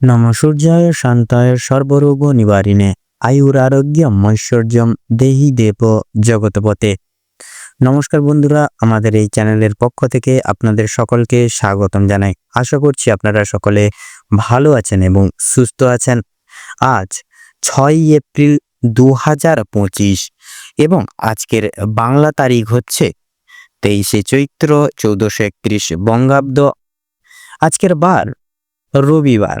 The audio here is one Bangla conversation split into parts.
নম সূর্যায় শান্তায় সর্বরোগ নিবারিণে আয়ুরারোগ্যম ঐশ্বর্যম দেহি দেব জগৎপতে নমস্কার বন্ধুরা, আমাদের এই চ্যানেলের পক্ষ থেকে আপনাদের সকলকে স্বাগতম জানাই। আশা করছি আপনারা সকলে ভালো আছেন এবং সুস্থ আছেন। আজ ছয় এপ্রিল দু হাজার পঁচিশ এবং আজকের বাংলা তারিখ হচ্ছে তেইশে চৈত্র চৌদ্দশো একত্রিশ বঙ্গাব্দ। আজকের বার রবিবার।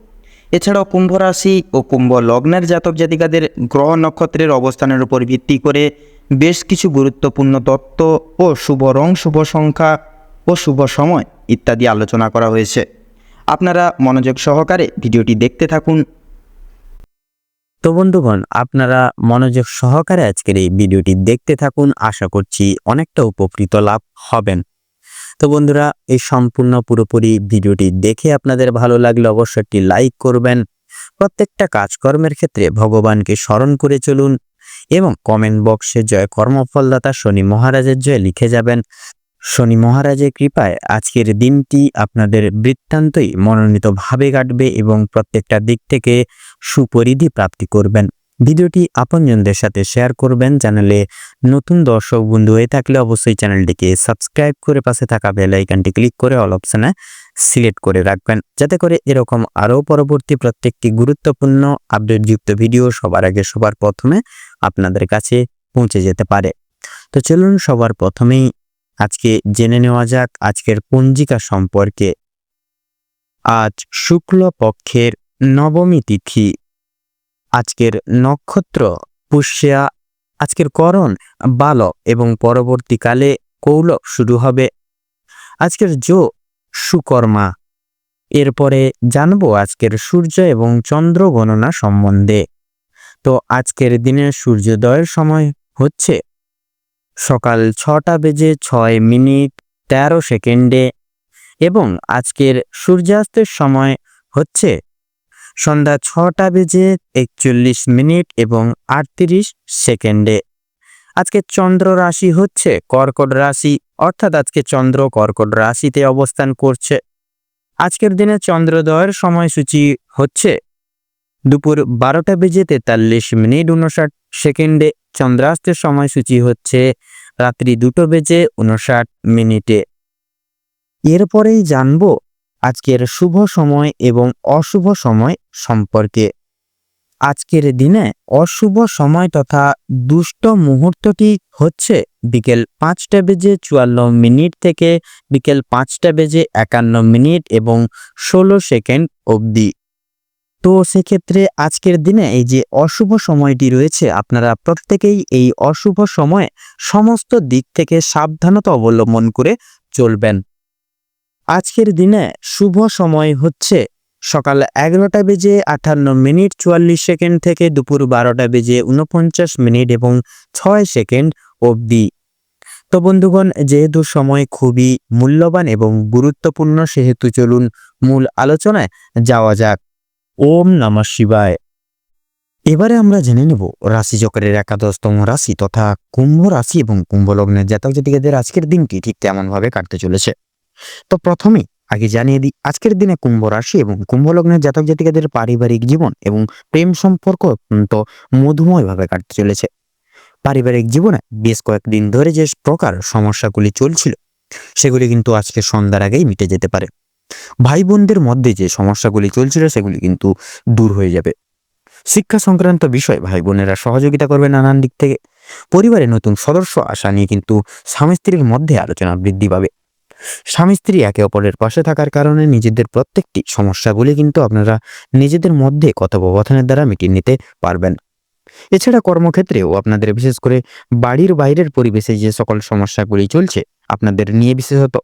এছাড়াও কুম্ভ রাশি ও কুম্ভ লগ্নের জাতক জাতিকাদের গ্রহ নক্ষত্রের অবস্থানের উপর ভিত্তি করে বেশ কিছু গুরুত্বপূর্ণ তত্ত্ব ও শুভ রং, শুভ সংখ্যা ও শুভ সময় ইত্যাদি আলোচনা করা হয়েছে। আপনারা মনোযোগ সহকারে ভিডিওটি দেখতে থাকুন। তো বন্ধুগণ, আপনারা মনোযোগ সহকারে আজকের এই ভিডিওটি দেখতে থাকুন। আশা করছি অনেকটা উপকৃত লাভ হবেন। তো বন্ধুরা, এই সম্পূর্ণ পুরোপুরি ভিডিওটি দেখে আপনাদের ভালো লাগলে অবশ্যই একটি লাইক করবেন। প্রত্যেকটা কাজকর্মের ক্ষেত্রে ভগবানকে স্মরণ করে চলুন এবং কমেন্ট বক্সে জয় কর্মফলদাতা শনি মহারাজের জয় লিখে যাবেন। শনি মহারাজের কৃপায় আজকের দিনটি আপনাদের বৃত্তান্তই মনোনীতভাবে কাটবে এবং প্রত্যেকটা দিক থেকে সুপরিধি প্রাপ্তি করবেন। ভিডিওটি আপনজনদের সাথে শেয়ার করবেন চ্যানেলে নতুন দর্শক বন্ধু হয়ে থাকলে অবশ্যই চ্যানেলটিকে সাবস্ক্রাইব করে পাশে থাকা বেল আইকনটি ক্লিক করে অল অপশনে সিলেক্ট করে রাখবেন। যাতে করে এরকম আরও পরবর্তী প্রত্যেকটি গুরুত্বপূর্ণ আপডেটযুক্ত ভিডিও সবার আগে সবার প্রথমে আপনাদের কাছে পৌঁছে যেতে পারে। তো চলুন সবার প্রথমেই আজকে জেনে নেওয়া যাক আজকের পঞ্জিকা সম্পর্কে। আজ শুক্ল পক্ষের নবমী তিথি আজকের নক্ষত্র, পুষ্যা, আজকের করণ বাল এবং পরবর্তীকালে কৌল শুরু হবে। আজকের জো, সুকর্মা। এরপরে জানব আজকের সূর্য এবং চন্দ্র গণনা সম্বন্ধে। তো আজকের দিনে সূর্যোদয়ের সময় হচ্ছে সকাল ছটা বেজে ছয় মিনিট তেরো সেকেন্ডে এবং আজকের সূর্যাস্তের সময় হচ্ছে সন্ধ্যা ছটা বেজে একচল্লিশ মিনিট এবং আটত্রিশ সেকেন্ডে। আজকে চন্দ্র রাশি হচ্ছে কর্কট রাশি, অর্থাৎ আজকে চন্দ্র কর্কট রাশিতে অবস্থান করছে। আজকের দিনে চন্দ্রোদয়ের সময়সূচি হচ্ছে দুপুর বারোটা বেজে তেতাল্লিশ মিনিট উনষাট সেকেন্ডে। চন্দ্রাস্তের সময়সূচি হচ্ছে রাত্রি দুটো বেজে উনষাট মিনিটে। এরপরেই জানব আজকের শুভ সময় এবং অশুভ সময় সম্পর্কে। আজকের দিনে অশুভ সময় তথা দুষ্ট মুহূর্তটি হচ্ছে বিকেল পাঁচটা বেজে চুয়ান্ন মিনিট থেকে বিকেল পাঁচটা বেজে একান্ন মিনিট এবং ষোলো সেকেন্ড অবধি। তো সেক্ষেত্রে আজকের দিনে এই যে অশুভ সময়টি রয়েছে, আপনারা প্রত্যেকেই এই অশুভ সময়ে সমস্ত দিক থেকে সাবধানতা অবলম্বন করে চলবেন। আজকের দিনে শুভ সময় হচ্ছে সকাল এগারোটা বেজে আটান্ন মিনিট চুয়াল্লিশ সেকেন্ড থেকে দুপুর বারোটা বেজে উনপঞ্চাশ মিনিট এবং ছয় সেকেন্ড অবধি। তো বন্ধুগণ, যেহেতু সময় খুবই মূল্যবান এবং গুরুত্বপূর্ণ, সেহেতু চলুন মূল আলোচনায় যাওয়া যাক। ওম নমঃ শিবায়। এবারে আমরা জেনে নেব রাশিচক্রের একাদশতম রাশি তথা কুম্ভ রাশি এবং কুম্ভ লগ্নের জাতক জাতিকাদের আজকের দিনটি ঠিক তেমনভাবে কাটতে চলেছে। তো প্রথমে আগে জানিয়ে দিই, আজকের দিনে কুম্ভ রাশি এবং কুম্ভ লগ্নের জাতক জাতিকাদের পারিবারিক জীবন এবং প্রেম সম্পর্ক অত্যন্ত মধুময়ভাবে কাটতে চলেছে। পারিবারিক জীবনে বেশ কয়েকদিন ধরে যে প্রকার সমস্যাগুলি চলছিল, সেগুলি কিন্তু আজকে সন্ধ্যার আগেই মিটে যেতে পারে। ভাই বোনদের মধ্যে যে সমস্যাগুলি চলছিল, সেগুলি কিন্তু দূর হয়ে যাবে। শিক্ষা সংক্রান্ত বিষয় ভাই বোনেরা সহযোগিতা করবে নানান দিক থেকে। পরিবারে নতুন সদস্য আসা নিয়ে কিন্তু স্বামী স্ত্রীর মধ্যে আলোচনা বৃদ্ধি পাবে। স্বামী স্ত্রী একে অপরের পাশে থাকার কারণে নিজেদের প্রত্যেকটি সমস্যাগুলি কিন্তু আপনারা নিজেদের মধ্যে কথোপকথনের দ্বারা মিটিয়ে নিতে পারবেন। এছাড়া কর্মক্ষেত্রেও আপনাদের বিশেষ করে বাড়ির বাইরের পরিবেশে যে সকল সমস্যাগুলি চলছে আপনাদের নিয়ে বিশেষত,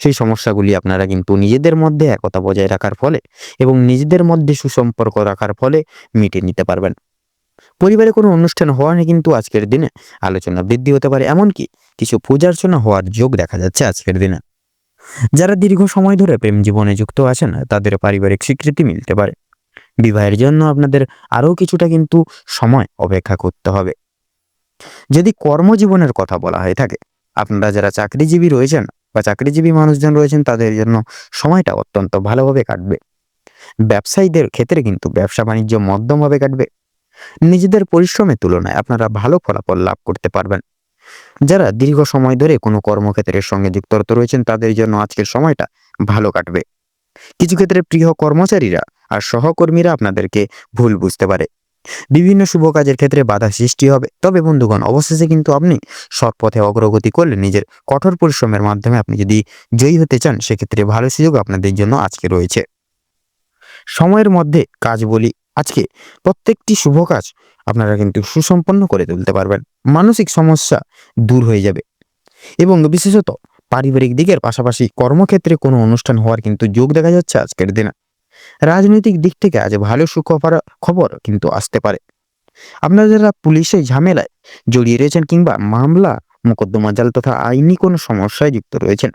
সেই সমস্যাগুলি আপনারা কিন্তু নিজেদের মধ্যে একতা বজায় রাখার ফলে এবং নিজেদের মধ্যে সুসম্পর্ক রাখার ফলে মিটিয়ে নিতে পারবেন। পরিবারে কোনো অনুষ্ঠান হওয়া নিয়ে কিন্তু আজকের দিনে আলোচনা বৃদ্ধি হতে পারে, এমনকি কিছু পূজার্চনা হওয়ার যোগ দেখা যাচ্ছে আজকের দিনে। যারা দীর্ঘ সময় ধরে প্রেম জীবনে যুক্ত আছেন, তাদের পারিবারিক স্বীকৃতি মিলতে পারে। বিবাহের জন্য আপনাদের আরও কিছুটা কিন্তু সময় অপেক্ষা করতে হবে। যদি কর্মজীবনের কথা বলা হয়ে থাকে, আপনারা যারা চাকরিজীবী রয়েছেন বা চাকরিজীবী মানুষজন রয়েছেন, তাদের জন্য সময়টা অত্যন্ত ভালোভাবে কাটবে। ব্যবসায়ীদের ক্ষেত্রে কিন্তু ব্যবসা বাণিজ্য মধ্যমভাবে কাটবে। নিজেদের পরিশ্রমের তুলনায় আপনারা ভালো ফলাফল লাভ করতে পারবেন। যারা দীর্ঘ সময় ধরে কোনো কর্মক্ষেত্রের সঙ্গে যুক্তরত রয়েছেন, তাদের জন্য আজকের সময়টা ভালো কাটবে। কিছু ক্ষেত্রে প্রিয় কর্মচারীরা আর সহকর্মীরা আপনাদেরকে ভুল বুঝতে পারে। বিভিন্ন শুভ কাজের ক্ষেত্রে বাধা সৃষ্টি হবে। তবে বন্ধুগণ, অবশেষে কিন্তু আপনি সৎ পথে অগ্রগতি করলে নিজের কঠোর পরিশ্রমের মাধ্যমে আপনি যদি জয়ী হতে চান, সেক্ষেত্রে ভালো সুযোগ আপনাদের জন্য আজকে রয়েছে। সময়ের মধ্যে কাজ বলি, আজকে প্রত্যেকটি শুভ কাজ আপনারা কিন্তু সুসম্পন্ন করে তুলতে পারবেন। মানসিক সমস্যা দূর হয়ে যাবে। এবং বিশেষত পারিবারিক দিকের পাশাপাশি কর্মক্ষেত্রে কোনো অনুষ্ঠান হওয়ার কিন্তু যোগ দেখা যাচ্ছে আজকের দিনে। রাজনৈতিক দিক থেকে আজ ভালো সুখবর, খবর কিন্তু আসতে পারে। আপনারা যারা পুলিশের ঝামেলায় জড়িয়ে রয়েছেন কিংবা মামলা, মোকদ্দমা জাল তথা আইনি কোনো সমস্যায় যুক্ত রয়েছেন,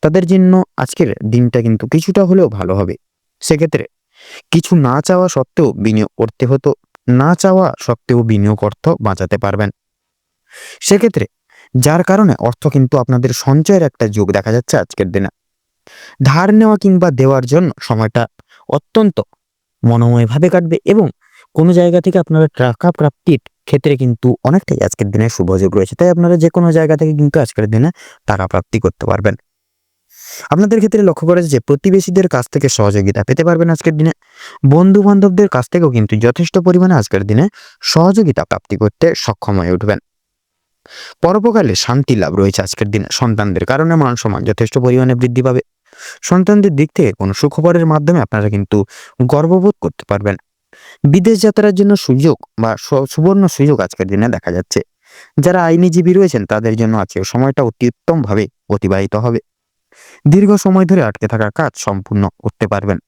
তাদের জন্য আজকের দিনটা কিন্তু কিছুটা হলেও ভালো হবে। সেক্ষেত্রে কিছু না চাওয়া সত্ত্বেও বিনিয়োগ করতে হতো। না চাওয়া সত্ত্বেও বিনিয়োগ অর্থ বাঁচাতে পারবেন। সেক্ষেত্রে, যার কারণে অর্থ কিন্তু আপনাদের সঞ্চয়ের একটা যোগ দেখা যাচ্ছে আজকের দিনে। ধার নেওয়া কিংবা দেওয়ার জন্য সময়টা অত্যন্ত মনোময়ভাবে কাটবে এবং কোনো জায়গা থেকে আপনারা টাকা প্রাপ্তির ক্ষেত্রে কিন্তু অনেকটাই আজকের দিনে শুভযোগ রয়েছে। তাই আপনারা যে কোনো জায়গা থেকে কিন্তু আজকের দিনে টাকা প্রাপ্তি করতে পারবেন। আপনাদের ক্ষেত্রে লক্ষ্য করা যে প্রতিবেশীদের কাছ থেকে সহযোগিতা পেতে পারবেন আজকের দিনে। বন্ধু বান্ধবদের কাছ থেকেও কিন্তু যথেষ্ট পরিমাণে আজকের দিনে সহযোগিতা প্রাপ্তি করতে সক্ষম হয়ে উঠবেন। পরোপকালে শান্তি লাভ রয়েছে আজকের দিনে সন্তানদের কারণে মান সম্মান যথেষ্ট পরিমাণে বৃদ্ধি পাবে। সন্তানদের দিক থেকে কোনো সুখবরের মাধ্যমে আপনারা কিন্তু গর্ববোধ করতে পারবেন। বিদেশ যাত্রার জন্য সুযোগ বা সুবর্ণ সুযোগ আজকের দিনে দেখা যাচ্ছে। যারা আইনিজীবী রয়েছেন তাদের জন্য আজকের সময়টা অতি উত্তমভাবে অতিবাহিত হবে। দীর্ঘ সময় ধরে আটকে থাকা কাজ সম্পূর্ণ করতে পারবেন।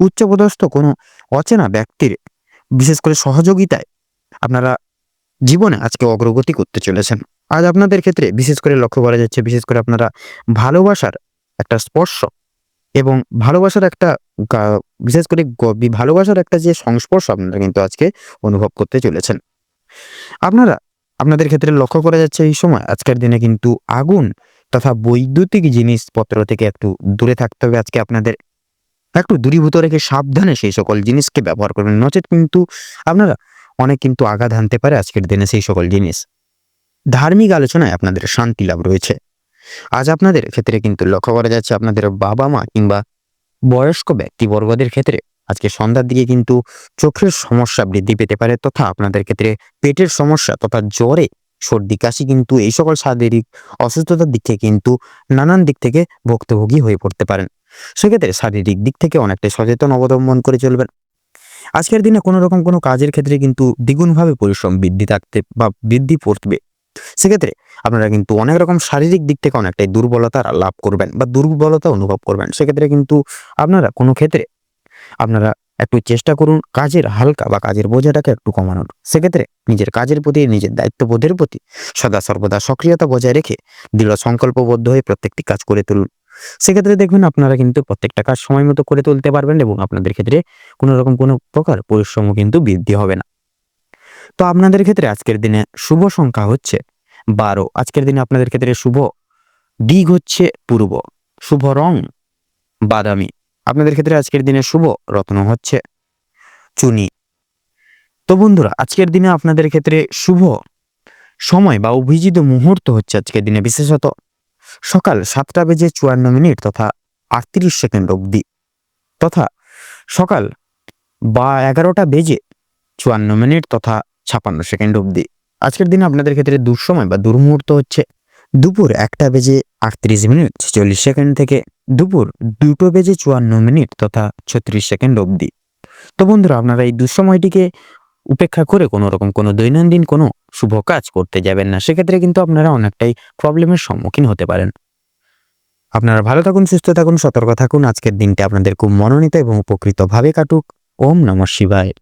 উচ্চপদস্থ কোনো অচেনা ব্যক্তির বিশেষ করে সহযোগিতায় আপনারা জীবনে আজকে অগ্রগতি করতে চলেছেন। আজ আপনাদের ক্ষেত্রে বিশেষ করে লক্ষ্য করা যাচ্ছে, বিশেষ করে আপনারা ভালোবাসার একটা স্পর্শ এবং ভালোবাসার একটা বিশেষ করে ভালোবাসার একটা যে সংস্পর্শ আপনারা কিন্তু আজকে অনুভব করতে চলেছেন। আপনারা, আপনাদের ক্ষেত্রে লক্ষ্য করা যাচ্ছে এই সময়, আজকের দিনে কিন্তু আগুন তথা বৈদ্যুতিক জিনিসপত্র থেকে একটু দূরে থাকতে হবে। আজকে আপনাদের একটু দূরীভূত রেখে সাবধানে সেই সকল জিনিসকে ব্যবহার করবেন। নচেত কিন্তু আপনারা অনেক কিন্তু আঘাত হানতে পারে আজকের দিনে সেই সকল জিনিস। ধার্মিক আলোচনায় আপনাদের শান্তি লাভ রয়েছে। আজ আপনাদের ক্ষেত্রে কিন্তু লক্ষ্য করা যাচ্ছে আপনাদের বাবা মা কিংবা বয়স্ক ব্যক্তিবর্গদের ক্ষেত্রে আজকে সন্ধ্যার দিকে কিন্তু চোখের সমস্যা বৃদ্ধি পেতে পারে তথা আপনাদের ক্ষেত্রে পেটের সমস্যা তথা জ্বরে সর্দি, কাশি কিন্তু এই সকল শারীরিক অসুস্থতার দিক থেকে কিন্তু নানান দিক থেকে ভুক্তভোগী হয়ে পড়তে পারেন। সেক্ষেত্রে শারীরিক দিক থেকে অনেকটাই সচেতন অবলম্বন করে চলবেন। আজকের দিনে কোনো রকম কোনো কাজের ক্ষেত্রে কিন্তু দ্বিগুণভাবে পরিশ্রম বৃদ্ধি থাকতে বা বৃদ্ধি পড়বে। সেক্ষেত্রে আপনারা কিন্তু অনেক রকম শারীরিক দিক থেকে অনেকটাই দুর্বলতা লাভ করবেন বা দুর্বলতা অনুভব করবেন। সেক্ষেত্রে কিন্তু আপনারা কোনো ক্ষেত্রে আপনারা একটু চেষ্টা করুন কাজের হালকা বা কাজের বোঝাটাকে একটু কমানোর। সেক্ষেত্রে নিজের কাজের প্রতি, নিজের দায়িত্ববোধের প্রতি সদা সর্বদা সক্রিয়তা বজায় রেখে দৃঢ় সংকল্পবদ্ধ হয়ে প্রত্যেকটি কাজ করে তুলুন। সেক্ষেত্রে দেখবেন আপনারা কিন্তু প্রত্যেকটা কাজ সময় মতো করে তুলতে পারবেন এবং আপনাদের ক্ষেত্রে কোনো রকম কোনো প্রকার পরিশ্রমও কিন্তু বৃদ্ধি হবে না। তো আপনাদের ক্ষেত্রে আজকের দিনে শুভ সংখ্যা হচ্ছে বারো। আজকের দিনে আপনাদের ক্ষেত্রে শুভ দিক হচ্ছে পূর্ব। শুভ রং বাদামি। আপনাদের ক্ষেত্রে আজকের দিনে শুভ রত্ন হচ্ছে চুনি। তো বন্ধুরা, আজকের দিনে আপনাদের ক্ষেত্রে শুভ সময় বা অভিজিত মুহূর্ত হচ্ছে আজকের দিনে, বিশেষত সকাল সাতটা বেজে চুয়ান্ন মিনিট তথা আটত্রিশ সেকেন্ড অবধি তথা সকাল বা এগারোটা বেজে চুয়ান্ন মিনিট তথা ছাপান্ন সেকেন্ড অবধি। আজকের দিনে আপনাদের ক্ষেত্রে দুঃসময় বা দুর্মুহূর্ত হচ্ছে দুপুর একটা বেজে আটত্রিশ মিনিট ছেচল্লিশ সেকেন্ড থেকে দুপুর দুটো বেজে চুয়ান্ন মিনিট তথা ছত্রিশ সেকেন্ড অবধি। তো বন্ধুরা, আপনারা এই দুঃসময়টিকে উপেক্ষা করে কোনো রকম কোনো দৈনন্দিন কোনো শুভ কাজ করতে যাবেন না। সেক্ষেত্রে কিন্তু আপনারা অনেকটাই প্রবলেমের সম্মুখীন হতে পারেন। আপনারা ভালো থাকুন, সুস্থ থাকুন, সতর্ক থাকুন। আজকের দিনটা আপনাদের খুব মনোনীত এবং উপকৃতভাবে কাটুক। ওম নমঃ শিবায়।